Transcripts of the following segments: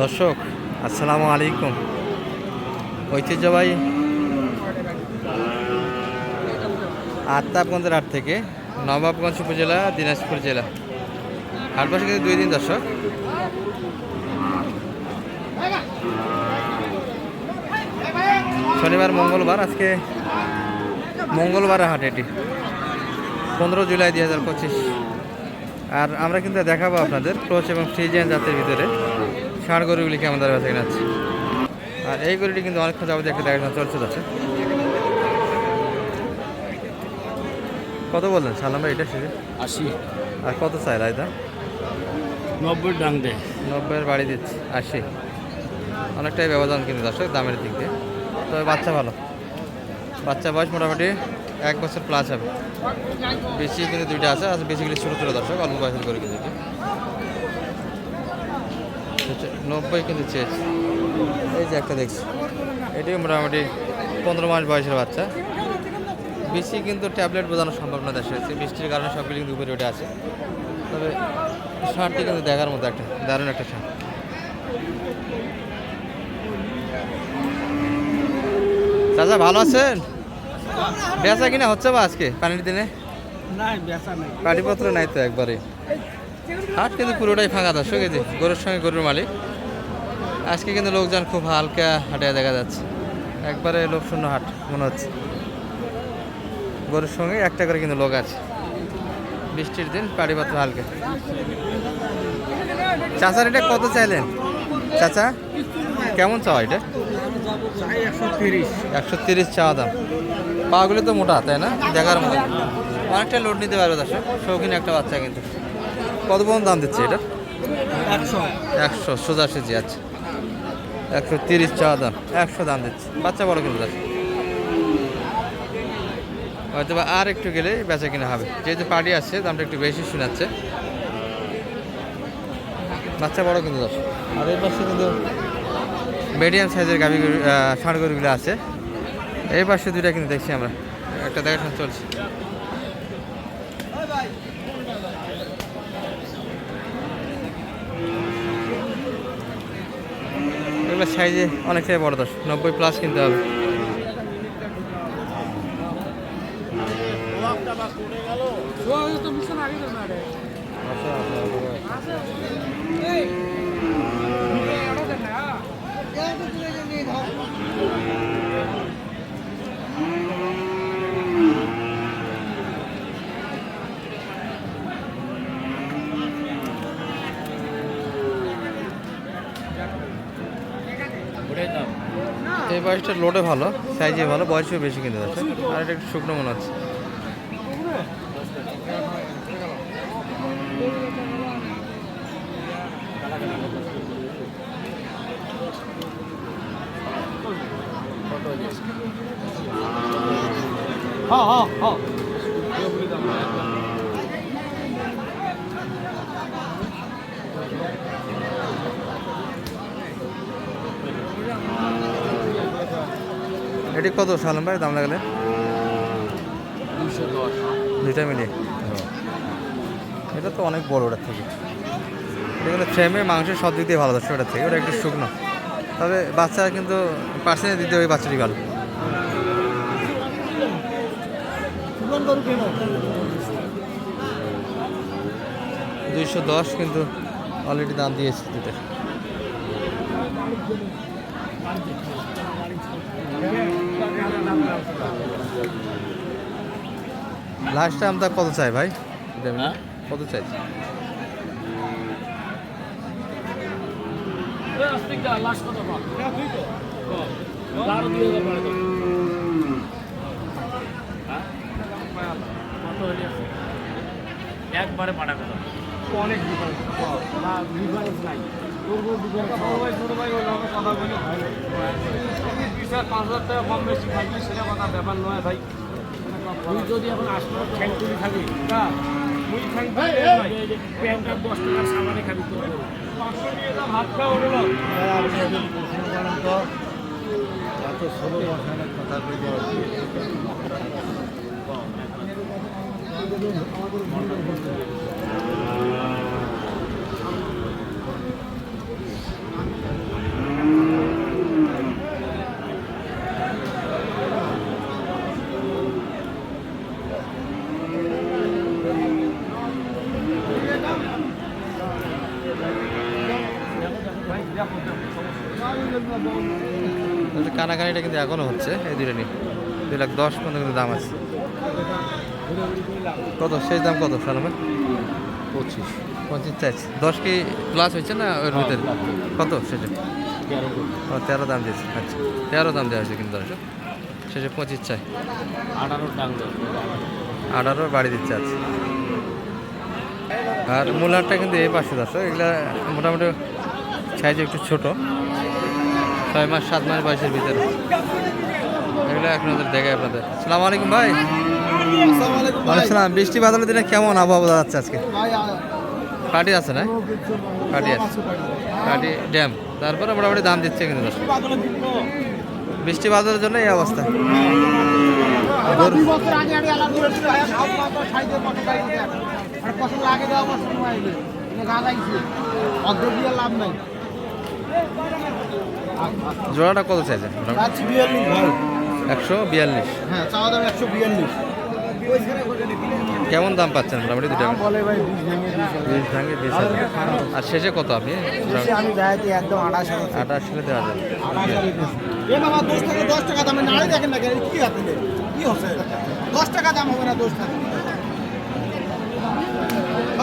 দর্শক, আসসালামু আলাইকুম। ঐতিহ্যবাহী আত্মাবগঞ্জের হাট থেকে নবাবগঞ্জ উপজেলা, দিনাজপুর জেলা। হাট বসে কিন্তু দুই দিন দর্শক। শনিবার, মঙ্গলবার, আজকে মঙ্গলবার হাট এটি। পনেরো জুলাই দুই হাজার পঁচিশ। আর আমরা কিন্তু দেখাবো আপনাদের ক্লোচ এবং ফ্রিজিয়ান জাতের ভিতরে। ষাঁড় গরুগুলিকে আমাদের কাছে কিনাচ্ছি আর এই গরুটি কিন্তু অনেকক্ষণ যাবতীয় একটা দেখাশোনা চলছে যাচ্ছে কত বললেন? সালাম ভাই এটা সেটা আশি। আর কত চাই রায়দা নব্বই ডাং দেয় নব্বইয়ের বাড়ি দিচ্ছি আশি। অনেকটাই ব্যবধান কিন্তু দর্শক দামের দিক দিয়ে। তবে বাচ্চা ভালো। বাচ্চা বয়স মোটামুটি এক বছর প্লাস হবে। বেশি কিন্তু দুইটা আছে আর বেশিগুলি ছোটো ছোটো দর্শক অল্প বয়সের করে কিন্তু নব্বই কিন্তু চেয়েছে। এই যে একটা দেখছি এটি মোটামুটি পনেরো মাস বয়সের বাচ্চা। বেশি কিন্তু ট্যাবলেট বোঝানো সম্ভব না দেশে আছে বৃষ্টির কারণে সবগুলি কিন্তু উপরে উঠে আছে। তবে শার্টটি কিন্তু দেখার মতো একটা দারুণ একটা শার্ট চাচা ভালো আছেন? বেচা কিনা হচ্ছে বা আজকে পানির দিনে? পাটিপত্র নাই তো একবারে। হাট কিন্তু পুরোটাই ফাঁকা দর্শক এই যে গরুর সঙ্গে গরুর মালিক। আজকে কিন্তু লোকজন খুব হালকা হাটে দেখা যাচ্ছে। একবারে লোক শূন্য হাট মনে হচ্ছে। গরুর সঙ্গে একটা করে কিন্তু লোক আছে। বৃষ্টির দিন পাটিপত্র হালকা। চাচার এটা কত চাইলেন? চাচা কেমন চাওয়া এটা? একশো তিরিশ। একশো তিরিশ চাওয়া দাম। পাগুলো তো মোটা তাই না? দেখার মতো। অনেকটা লোড নিতে পারবে দর্শক। শৌখিন একটা বাচ্চা কিন্তু। কত পর্যন্ত দাম দিচ্ছে এটা? একশো। একশো সোজা সেজি আছে একশো তিরিশ চাওয়া দাম একশো দাম দিচ্ছে। বাচ্চা বড় কিন্তু দর্শক হয়তো বা আর একটু গেলে বেচা কিনা হবে। যেহেতু পার্টি আসছে দামটা একটু বেশি শোনাচ্ছে। বাচ্চা বড় কিন্তু দশ আর এর পাশে কিন্তু মিডিয়াম সাইজের গাভি ষাঁড় গরুগুলো আছে। এই পাশে দুইটা কিন্তু দেখছি আমরা। একটা দেখাশোনা চলছে। এগুলো সাইজে অনেকটাই বড় দশ নব্বই প্লাস কিনতে হবে দাম এই বয়সটা লোডে ভালো সাইজে ভালো, বয়সও বেশি কিনতে যাচ্ছে। আর এটা একটু শুকনো মনে হচ্ছে। হ্যাঁ হ্যাঁ হ্যাঁ। এটি কত সালাম ভাই দাম লাগালে? দুইটা মিলিয়ে। এটা তো অনেক বড় ওটার থেকে। এগুলো ফ্রেমে মাংসের সব দিক দিয়ে ভালো যাচ্ছে ওটার থেকে ওটা একটু শুকনো। তবে বাচ্চা কিন্তু পার্সেন্টে দিতে ওই বাচ্চাটি ভালো। দুইশো দশ কিন্তু অলরেডি দাম দিয়েছে দুটো। লাস্ট টাইম তা কত চাই ভাই? হ্যাঁ? কত চাই? একবারে পাঠা কথা অনেক ডিফারেন্স ডিফারেন্স নাই। ছোটো ভাই কথা বলে। ভাই পাঁচ হাজার টাকা কম বেশি খাইবি সেটা কথা ব্যাপার নয় ভাই। তুই যদি এখন আসলে ঠ্যাং তুলি খাবি তা মুই ঠ্যাং প্যান্ট আর দশ টাকার সামানে খাবি তোর। পাঁচশো নিয়ে যা ভাত খাওয়া হলো তাহলে কানাকানিটা কিন্তু এখনও হচ্ছে এই দুটো নিয়ে। দুই লাখ দশ পনেরো কিন্তু দাম আছে। কত? সেই দাম কত সালামে পঁচিশ। পঁচিশ চাইছে। দশ কি প্লাস হয়েছে না ওর ভিতরে? কত? সেটা তেরো ও তেরো দাম দিয়েছে। আচ্ছা তেরো দাম দেওয়া হয়েছে কিন্তু দর্শক শেষে পঁচিশ চাই। আঠারো বাড়ি দিচ্ছে আছে আর মূলারটা কিন্তু এই পাশে দর্শক এগুলা মোটামুটি সাইজ একটু ছোট। ছয় মাস, সাত মাস বয়সের ভিতরে। এগুলো এখন ওদের দেখে আপনাদের। সালাম আলাইকুম ভাই। সালাম বৃষ্টি বাদলের দিনে কেমন আবহাওয়া যাচ্ছে আজকে? পার্টি আছে না? পার্টি আছে। পার্টি ড্যাম। তারপরে মোটামুটি দাম দিচ্ছে কিন্তু বৃষ্টি বাদলের জন্য এই অবস্থা। লাভ নাই। জোড়াটা কত চাইছে একশো বিয়াল্লিশ। হ্যাঁ চাওয়া দাম একশো বিয়াল্লিশ। কেমন দাম পাচ্ছেন মোটামুটি দুটো? বিশ ভেঙে দিয়েছে বিশ ভাঙে বিশ হাজার। আর শেষে কত আপনি? আমি দেখাইছি একদম আঠাশ আঠাশ সালে দেওয়া যাবে। হাজার এ বাবা দশ টাকা দশ টাকা দামে নাড়ে দেখেন না কি হচ্ছে? দশ টাকা দাম হবে না দশ টাকা।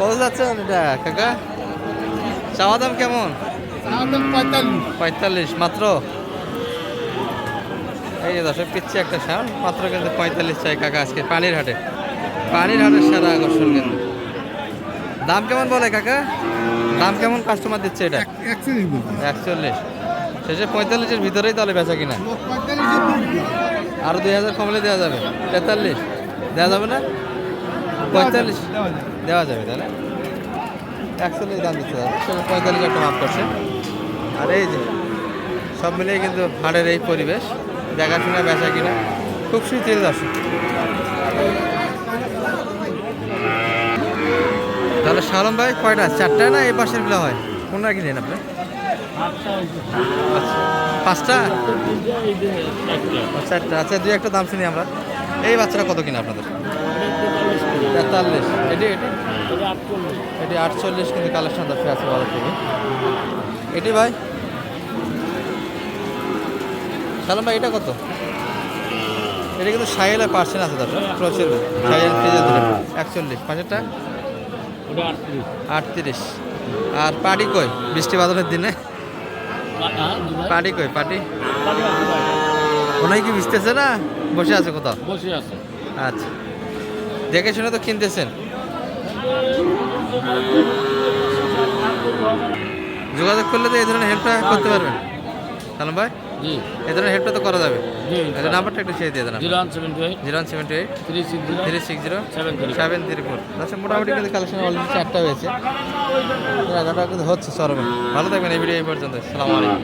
কত যাচ্ছেন এটা কাকা? চাওয়া দাম কেমন? পঁয়তাল্লিশ। মাত্র? এই যে দর্শক পিচ্ছে একটা সার মাত্র কিন্তু পঁয়তাল্লিশ চাই কাকা আজকে পানির হাটে। পানির হাটের সেরা আকর্ষণ কিন্তু। দাম কেমন বলে কাকা? দাম কেমন কাস্টমার দিচ্ছে এটা? একচল্লিশ শেষে পঁয়তাল্লিশের ভিতরেই তাহলে বেচা কিনা? আরও দুই হাজার কমলে দেওয়া যাবে। তেতাল্লিশ। দেওয়া যাবে না? পঁয়তাল্লিশ। দেওয়া যাবে তাহলে। একচল্লিশ দাম দিতে হবে সেটা পঁয়তাল্লিশ একটা মাপ করছে। আর এই যে সব মিলিয়ে কিন্তু হাটের এই পরিবেশ দেখাশোনা বেচা কিনা খুব শীতের দর্শক। তাহলে শালম ভাই কয়টা? চারটা না এই পাশেরগুলো হয়? কোনটা কিনেন আপনি? আচ্ছা পাঁচটা চারটা। আচ্ছা দুই একটা দাম শুনি আমরা। এই বাচ্চাটা কত কিনা আপনাদের? তেতাল্লিশ। এটি এটি? এটি আটচল্লিশ। কিন্তু কালেকশন দর্শক আছে বাজার থেকে। এটি ভাই? সালাম ভাই এটা কত? এটা কিন্তু আর পার্সেন্ট আছে দর্শক ক্রসের সাইল ফ্রিজের ধরে একচল্লিশ। পাঁচেরটা? আটত্রিশ। আর পাটি কই? বৃষ্টি বাদলের দিনে? পাটি কই পাটি ওনাই কি ভিজতেছে না? বসে আছে কোথাও? বসে আছে। আচ্ছা। দেখে শুনে তো কিনতেছেন। যোগাযোগ করলে তো এই ধরনের হেল্পটা করতে পারবেন। সালাম ভাই? জি। এই ধরনের হেল্পটা তো করা যাবে। জি আচ্ছা নাম্বারটা একটু শেয়ার দিয়ে দেন zero one seven two eight. Zero one seven two eight. Three six zero. Three six zero. Seven three seven three four. আচ্ছা মোটামুটি কিন্তু কালেকশন অলরেডি চারটা হয়েছে। কিন্তু হচ্ছে সরবে ভালো থাকবেন এই ভিডিও এই পর্যন্ত। সালাম আলাইকুম।